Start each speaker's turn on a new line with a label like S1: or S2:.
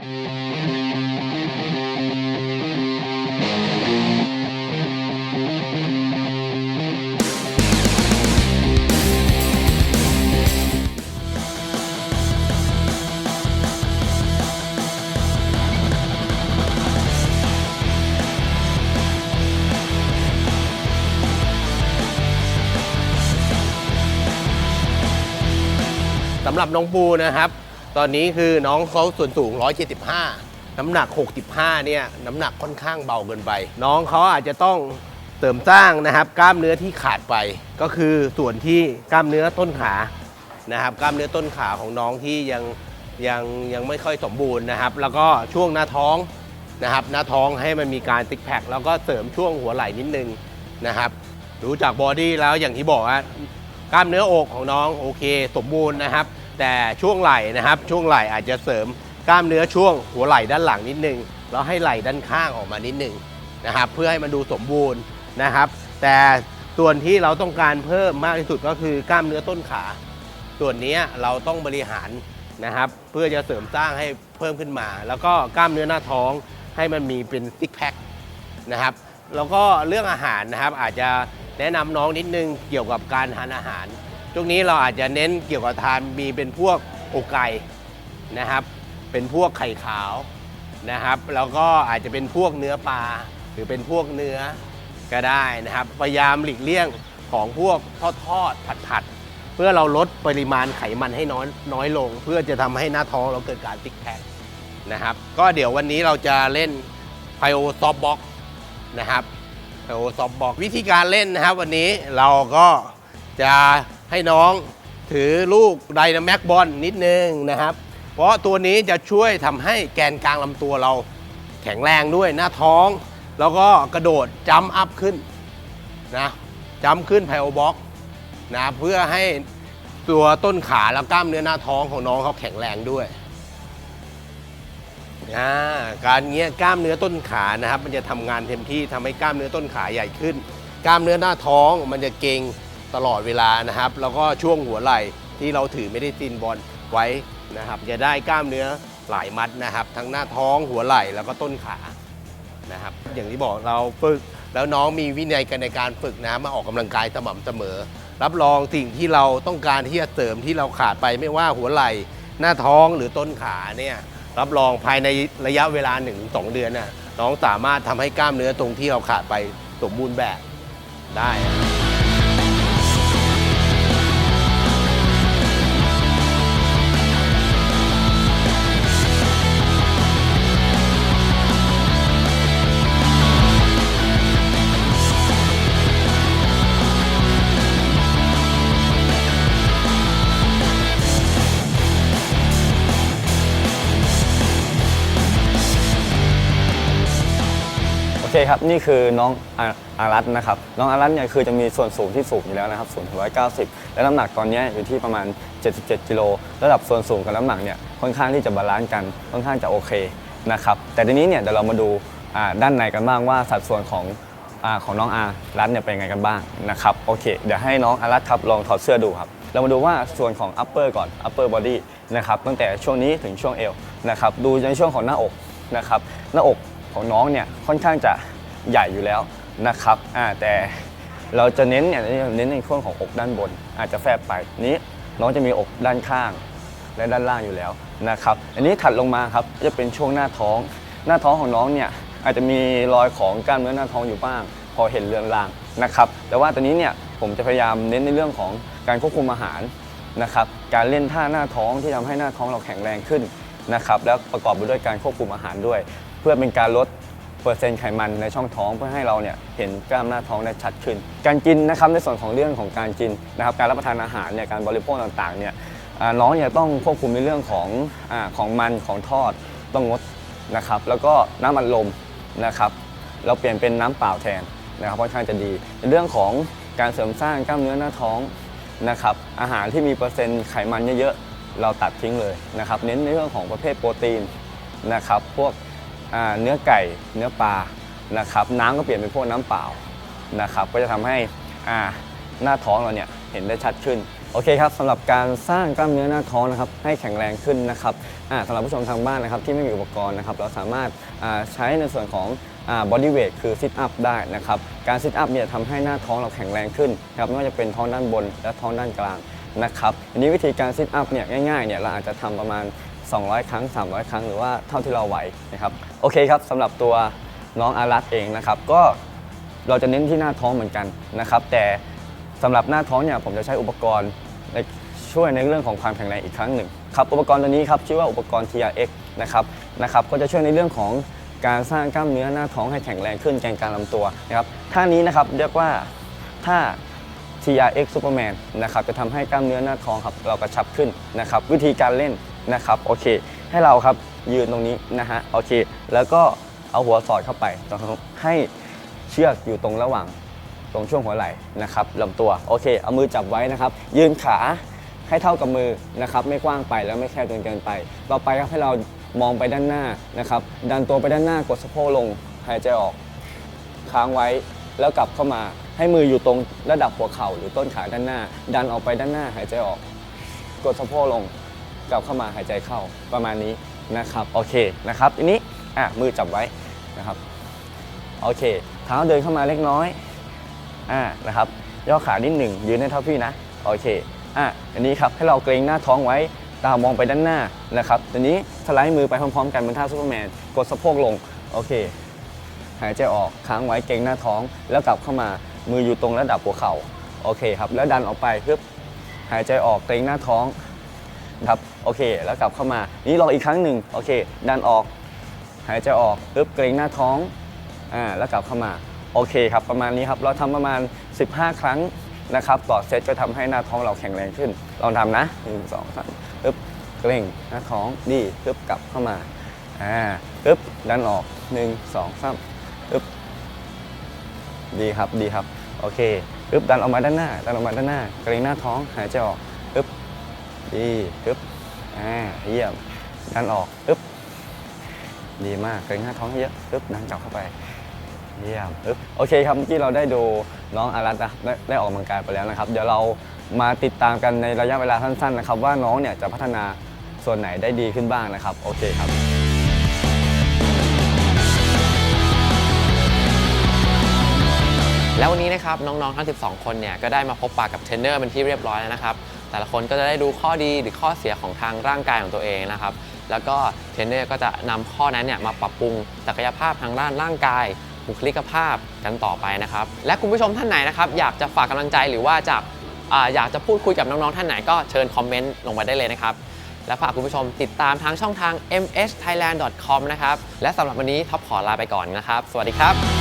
S1: สำหรับน้องปูนะครับ ตอนนี้คือน้องเขาส่วนสูง 175 น้ำหนัก 65 เนี่ย น้ำหนักค่อนข้างเบาเกินไป น้องเขาอาจจะต้องเสริมสร้างนะครับ กล้ามเนื้อที่ขาดไป ก็คือส่วนที่กล้ามเนื้อต้นขานะครับ กล้ามเนื้อต้นขาของน้องที่ยังยังยังไม่ค่อยสมบูรณ์นะครับ แล้วก็ช่วงหน้าท้องนะครับ หน้าท้องให้มันมีการติ๊กแพคแล้วก็เสริมช่วงหัวไหล่นิดนึงนะครับดูจากบอดี้แล้วอย่างที่บอกว่ากล้ามเนื้ออกของน้องโอเค สมบูรณ์นะครับ แต่ช่วงไหล่นะครับ ช่วงไหล่อาจจะเสริมกล้ามเนื้อช่วงหัวไหล่ด้านหลังนิดนึงแล้วให้ไหล่ด้านข้างออกมานิดนึงนะครับ เพื่อให้มันดูสมบูรณ์นะครับ แต่ส่วนที่เราต้องการเพิ่มมากที่สุดก็คือกล้ามเนื้อต้นขา ส่วนนี้เราต้องบริหารนะครับ เพื่อจะเสริมสร้างให้เพิ่มขึ้นมา แล้วก็กล้ามเนื้อหน้าท้องให้มันมีเป็นซิกแพคนะครับแล้วก็เรื่องอาหารนะครับอาจจะแนะนำน้องนิดนึงเกี่ยวกับการทานอาหาร ช่วงนี้เราอาจจะเน้นเกี่ยวกับทานมีเป็นพวกอกไก่นะครับ เป็นพวกไข่ขาวนะครับแล้วก็อาจจะเป็นพวกเนื้อปลาหรือเป็นพวกเนื้อก็ได้นะครับ พยายามหลีกเลี่ยงของพวกทอดทอดผัดผัดๆเพื่อเราลดปริมาณไขมันให้น้อยน้อยลง เพื่อจะทำให้หน้าท้องเราเกิดการติ๊กแพคนะครับ ก็เดี๋ยววันนี้เราจะเล่นไพโอซอฟบ็อกนะครับไพโอซอฟบ็อกวิธีการเล่นนะครับ วันนี้เราก็จะ ให้น้องถือลูกไดนาแม็กบอลนิดนึงนะครับ เพราะตัวนี้จะช่วยทำให้แกนกลางลำตัวเรา แข็งแรงด้วยหน้าท้อง แล้วก็กระโดดจัมอัพขึ้นนะจัมขึ้นไพโอบ็อกนะเพื่อให้ตัวต้นขาและกล้ามเนื้อหน้าท้องของน้องเขาแข็งแรงด้วยการเงี้ยกล้ามเนื้อต้นขานะครับ มันจะทำงานเต็มที่ทำให้กล้ามเนื้อต้นขาใหญ่ขึ้น กล้ามเนื้อหน้าท้องมันจะเกร็ง ตลอดเวลานะครับ แล้วก็ช่วงหัวไหล่ที่เราถือไม่ได้ตีนบอลไว้นะครับจะได้กล้ามเนื้อหลายมัดนะครับ ทั้งหน้าท้องหัวไหล่แล้วก็ต้นขานะครับ อย่างที่บอกเราฝึกแล้วน้องมีวินัยกันในการฝึกนะมาออกกำลังกายสม่ำเสมอ รับรองสิ่งที่เราต้องการที่จะเสริมที่เราขาดไปไม่ว่าหัวไหล่หน้าท้องหรือต้นขาเนี่ยรับรองภายในระยะเวลา 1-2 เดือนน่ะน้องสามารถทำให้กล้ามเนื้อตรงที่เราขาดไปสมบูรณ์แบบได้
S2: คครับนี่คือน้องอารัตนะครับน้องอารัตเนี่ยคือจะมีส่วนสูงที่สูงอยู่แล้วนะครับสูงถึง190 และน้ำหนักตอนนี้อยู่ที่ประมาณ 77กิโลระดับส่วนสูงกับน้ำหนักเนี่ยค่อนข้างที่จะบาลานซ์กันค่อนข้างจะโอเคนะครับแต่ทีนี้เนี่ยเดี๋ยวเรามาดูด้านในกันบ้างว่าสัดส่วนของอของน้องอารัตเนี่ยเป็นไงกันบ้างนะครับโอเค เดี๋ยวให้น้องอารัตครับลองถอดเสื้อดูครับเรามาดูว่าส่วนของ upper ก่อน upper body นะครับตั้งแต่ช่วงนี้ถึงช่วงเอวนะครับดูในช่วงของหน้าอกนะครับหน้าอก ของน้องเนี่ยค่อนข้างจะใหญ่อยู่แล้วนะครับอ่าแต่เราจะเน้นเนี่ยเน้นในช่วงของอกด้านบน อาจจะแฟบไปนี้น้องจะมีอกด้านข้างและด้านล่างอยู่แล้วนะครับ อันนี้ถัดลงมาครับจะเป็นช่วงหน้าท้อง หน้าท้องของน้องเนี่ยอาจจะมีรอยของกล้ามเนื้อหน้าท้องอยู่บ้าง พอเห็นเรือนรางนะครับ แต่ว่าตอนนี้เนี่ยผมจะพยายามเน้นในเรื่องของการควบคุมอาหารนะครับ การเล่นท่าหน้าท้องที่ทำให้หน้าท้องเราแข็งแรงขึ้นนะครับ แล้วประกอบไปด้วยการควบคุมอาหารด้วย เพื่อเป็นการลดเปอร์เซ็นต์ไขมันในช่องท้องเพื่อให้เราเนี่ยเห็นกล้ามหน้าท้องได้ชัดขึ้น การกินนะครับในส่วนของเรื่องของการกินนะครับ การรับประทานอาหารเนี่ยการบริโภคต่างๆเนี่ยน้องเนี่ยต้องควบคุมในเรื่องของอของมันของทอดต้องงดนะครับ แล้วก็น้ำอัดลมนะครับ เราเปลี่ยนเป็นน้ำเปล่าแทนนะครับค่อนข้างจะดีในเรื่องของการเสริมสร้างกล้ามเนื้อหน้าท้องนะครับ อาหารที่มีเปอร์เซ็นต์ไขมันเยอะๆเราตัดทิ้งเลยนะครับ เน้นในเรื่องของประเภทโปรตีนนะครับ พวก เนื้อไก่ เนื้อปลานะครับ น้ำก็เปลี่ยนเป็นพวกน้ำเปล่านะครับ ก็จะทำให้หน้าท้องเราเนี่ยเห็นได้ชัดขึ้นโอเคครับสำหรับการสร้างกล้ามเนื้อหน้าท้องนะครับให้แข็งแรงขึ้นนะครับสำหรับผู้ชมทางบ้านนะครับที่ไม่มีอุปกรณ์นะครับเราสามารถใช้ในส่วนของบอดี้เวทคือซิทอัพได้นะครับการซิทอัพเนี่ยทำให้หน้าท้องเราแข็งแรงขึ้นนะครับไม่ว่าจะเป็นท้องด้านบนและท้องด้านกลางนะครับทีนี้วิธีการซิทอัพเนี่ยง่ายๆเนี่ยเราอาจจะทำประมาณ 200 ครั้ง 300 ครั้งหรือว่าเท่าที่เราไหวนะครับโอเคครับสำหรับตัวน้องอารัตเองนะครับก็เราจะเน้นที่หน้าท้องเหมือนกันนะครับ แต่สำหรับหน้าท้องเนี่ยผมจะใช้อุปกรณ์ช่วยในเรื่องของความแข็งแรงอีกครั้งหนึ่งครับอุปกรณ์ตัวนี้ครับชื่อว่าอุปกรณ์ TRX นะครับนะครับก็จะช่วยในเรื่องของการสร้างกล้ามเนื้อหน้าท้องให้แข็งแรงขึ้นแกนกลางลำตัวนะครับท่านี้นะครับเรียกว่าท่า TRX Superman นะครับจะทำให้กล้ามเนื้อหน้าท้องครับเรากระชับขึ้นนะครับวิธีการเล่น นะครับโอเค ให้เราครับยืนตรงนี้นะฮะโอเค แล้วก็เอาหัวสอดเข้าไปให้เชือกอยู่ตรงระหว่างตรงช่วงหัวไหล่นะครับลำตัวโอเค เอามือจับไว้นะครับ ยืนขาให้เท่ากับมือนะครับ ไม่กว้างไปแล้วไม่แคบจนเกินไป ต่อไปครับให้เรามองไปด้านหน้านะครับ ดันตัวไปด้านหน้ากดสะโพกลงหายใจออก ค้างไว้แล้วกลับเข้ามาให้มืออยู่ตรงระดับหัวเข่าหรือต้นขาด้านหน้า ดันออกไปด้านหน้าหายใจออก กดสะโพกลง กลับเข้ามาหายใจเข้าประมาณนี้นะครับโอเคนะครับทีนี้อะมือจับไว้นะครับโอเค เท้าเดินเข้ามาเล็กน้อยอ่านะครับย่อขานิดหนึ่งยืนให้เท่าพี่นะโอเคอะอันนี้ครับให้เราเกรงหน้าท้องไว้ตามองไปด้านหน้านะครับทีนี้สไลด์มือไปพร้อมๆ กันเหมือนท่าซูเปอร์แมนกดสะโพกลงโอเคหายใจออกค้างไว้เกรงหน้าท้อง แล้วกลับเข้ามามืออยู่ตรงระดับหัวเข่าโอเคครับแล้วดันออกไปเพื่อหายใจออกเกรงหน้าท้องครับ โอเค แล้วกลับเข้ามานี่ลองอีกครั้งหนึ่งโอเค ดันออก หายใจออกปึ๊บเกรงหน้าท้องอ่าแล้วกลับเข้ามาโอเคครับประมาณนี้ครับเราทำประมาณ 15 ครั้งนะครับต่อเซตก็ทำให้หน้าท้องเราแข็งแรงขึ้นลองทำนะหนึ่งสองสามปึ๊บเกรงหน้าท้องดีปึ๊บกลับเข้ามาอ่าปึ๊บดันออกหนึ่งสองสามปึ๊บดีครับดีครับโอเคปึ๊บดันออกมาด้านหน้าดันออกมาด้านหน้า เกรงหน้าท้องหายใจออกปึ๊บดีปึ๊บ อ่าเยี่ยมดันออกอึ๊บดีมากเกรงหน้าท้องให้เยอะอึ๊บดันกลับเข้าไปเยี่ยมอึ๊บโอเคครับเมื่อกี้เราได้ดูน้องอารัตนะได้ได้ออกกำลังกายไปแล้วนะครับ เดี๋ยวเรามาติดตามกันในระยะเวลาสั้นๆนะครับ ว่าน้องเนี่ยจะพัฒนาส่วนไหนได้ดีขึ้นบ้างนะครับ โอเคครับ
S3: แล้ววันนี้นะครับน้องๆทั้ง 12 คนเนี่ยก็ได้มาพบปะกับเทรนเนอร์เป็นที่เรียบร้อยแล้วนะครับ แต่ละคนก็จะได้ดูข้อดีหรือข้อเสียของทางร่างกายของตัวเองนะครับ แล้วก็เทรนเนอร์ก็จะนำข้อนั้นเนี่ยมาปรับปรุงศักยภาพทางด้านร่างกายบุคลิกภาพกันต่อไปนะครับ และคุณผู้ชมท่านไหนนะครับอยากจะฝากกำลังใจหรือว่าจะอยากจะพูดคุยกับน้องๆท่านไหนก็เชิญคอมเมนต์ลงมาได้เลยนะครับและฝากคุณผู้ชมติดตามทางช่องทาง msthailand.com นะครับ และสำหรับวันนี้ท็อปขอลาไปก่อนนะครับ สวัสดีครับ